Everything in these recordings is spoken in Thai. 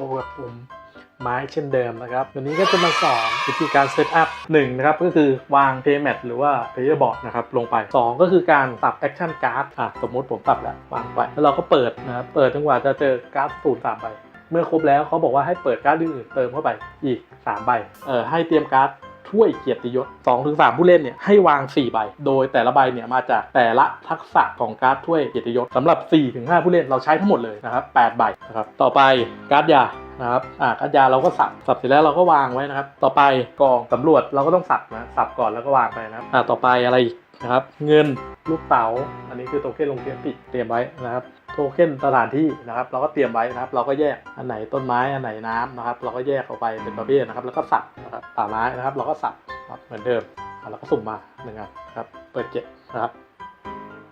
พบกับผมไม้เช่นเดิมนะครับ วันนี้ก็จะมาสอนวิธีการเซตอัพหนึ่งนะครับ ก็คือวางเพย์แมทหรือว่าเพย์เยอร์บอร์ดนะครับ ลงไป 2 ก็คือการตับ action card อะสมมติผมตับแล้ว วางไป แล้วเราก็เปิดนะครับเปิดจนกว่าจะเจอการ์ดศูนย์สามใบ เมื่อครบแล้วเขาบอกว่าให้เปิดการ์ดอื่นๆเติมเข้าไปอีก 3 ใบเออให้เตรียมการ์ด ถ้วยเกียรติยศ2-3ถึงผู้เล่นเนี่ยให้วาง 4 ใบ โดยแต่ละใบเนี่ยมาจากแต่ละทักษะของการ์ดถ้วยเกียรติยศสำหรับ 4-5 ผู้เล่นเราใช้ทั้งหมดเลยนะครับ8ใบนะครับต่อไปการ์ดยานะครับอ่าการ์ดยาเราก็สับ สับเสร็จแล้วเราก็วางไว้นะครับ ต่อไปกองสำรวจเราก็ต้องสับนะ สับก่อนแล้วก็วางไปนะครับอ่าต่อไปอะไรอีก นะครับ เงินลูกเต๋าอันนี้คือโทเค็นลงเทียมปิดเตรียมไว้นะครับ โทเค็นสถานที่นะครับ เราก็เตรียมไว้นะครับ เราก็แยกอันไหนต้นไม้อันไหนน้ำนะครับ เราก็แยกออกไปเป็นประเภทนะครับ แล้วก็สับนะครับป่าไม้นะครับ เราก็สับครับเหมือนเดิมอะเราก็สุ่มมาหนึ่งอันนะครับ เปิดเจ็ดนะครับ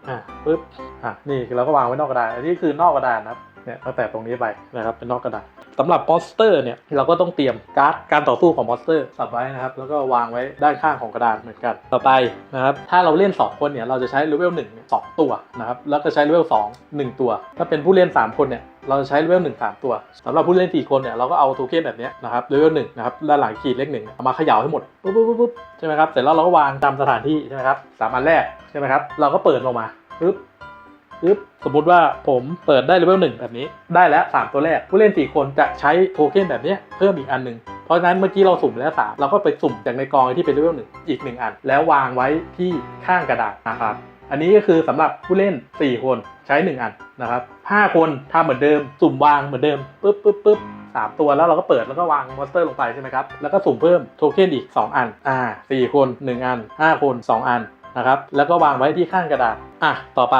อ่าปึ๊บอะนี่เราก็วางไว้นอกกระดาษอันนี้คือนอกกระดาษนะครับ เนี่ยตั้งแต่ตรงนี้ไปนะครับเป็นนอกกระดาษสำหรับมอสเตอร์เนี่ยเราก็ต้องเตรียมการ์ดการต่อสู้ของมอสเตอร์สับไว้นะครับแล้วก็วางไว้ด้านข้างของกระดาษเหมือนกันต่อไปนะครับถ้าเราเล่น 2 คนเนี่ยเราจะใช้เลเวล1 2ตัวนะครับแล้วก็ใช้เลเวล2 1ตัว ถ้าเป็นผู้เล่น 3 คนเนี่ยเราจะใช้เลเวล1 3ตัวสำหรับผู้เล่น4คนเนี่ยเราก็เอาโทเค็นแบบนี้นะครับเลเวล1นะครับด้านหลังขีดเลขหนึ่งเอามาเขย่าให้หมดปุ๊บปุ๊บปุ๊บปุ๊บใช่ไหมครับเสร็จแล้วเราก็วางตามสถานที่ใช่ไหมครับสามอันแรกใช่ไหมครับเราก็เปิดลงมาปุ๊บ ปึ๊บสมมติว่าผมเปิดได้เลเวลหนึ่งแบบนี้ ได้แล้ว 3 ตัวแรก ผู้เล่น 4 คนจะใช้โทเค็นแบบนี้เพิ่มอีกอันหนึ่งเพราะฉะนั้นเมื่อกี้เราสุ่มแล้ว 3 เราก็ไปสุ่มจากในกองที่เป็นเลเวลหนึ่งอีก 1 อัน แล้ววางไว้ที่ข้างกระดาษนะครับ อันนี้ก็คือสำหรับผู้เล่น 4 คนใช้ 1 อันนะครับ5คนทำเหมือนเดิม สุ่มวางเหมือนเดิมปึ๊บปึ๊บปึ๊บสามตัวแล้วเราก็เปิดแล้วก็วางมอนสเตอร์ลงไปใช่ไหมครับแล้วก็สุ่มเพิ่มโทเค็นอีก 2 อันอ่าสี่คน 1 อัน 5 คน 2 อันนะครับแล้วก็วางไว้ที่ข้างกระดาษอะต่อไป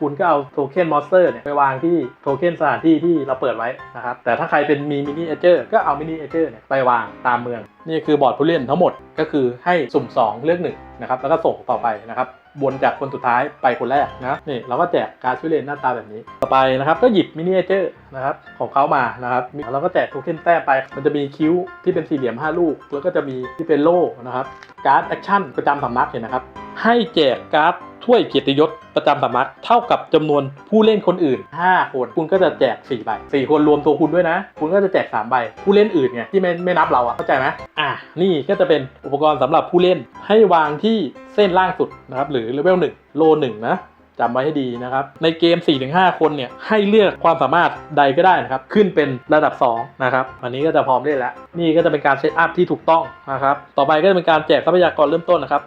คุณก็เอาโทเค็นมอสเตอร์เนี่ยไปวางที่โทเค็นสถานที่ที่เราเปิดไว้นะครับ แต่ถ้าใครเป็นมีมินิเอเจอร์ก็เอามินิเอเจอร์เนี่ยไปวางตามเมือง นี่คือบอร์ดผู้เล่นทั้งหมดก็คือให้สุ่ม 2 เลือก1นะครับแล้วก็ส่งต่อไปนะครับวนจากคนสุดท้ายไปคนแรกนะนี่เราก็แจกการ์ดผู้เล่นหน้าตาแบบนี้ ต่อไปนะครับก็หยิบมินิเอเจอร์นะครับของเขามานะครับแล้วก็แจกโทเค็นแต้มไป มันจะมีคิ้วที่เป็นสี่เหลี่ยม 5 ลูก แล้วก็จะมีที่เป็นโล่นะครับการ์ดแอคชั่นประจำสำนักเนี่ยนะครับ ให้แจกการ์ดถ้วยเกียรติยศประจำสำนักเท่ากับจำนวนผู้เล่นคนอื่น 5 คน คุณก็จะแจก4ใบ4คนรวมตัวคุณด้วยนะ คุณก็จะแจก3ใบผู้เล่นอื่นไงที่ไม่ไม่นับเราอะเข้าใจไหมอะนี่ก็จะเป็นอุปกรณ์สำหรับผู้เล่นให้วางที่เส้นล่างสุดนะครับหรือเลเวล1โล1นะจำไว้ให้ดีนะครับ ในเกม 4-5 คนเนี่ยให้เลือกความสามารถใดก็ได้นะครับ ขึ้นเป็นระดับ 2 นะครับ อันนี้ก็จะพร้อมเล่นแล้ว นี่ก็จะเป็นการเซตอัพที่ถูกต้องนะครับ ต่อไปก็จะเป็นการแจกทรัพยากรเริ่มต้นนะครับ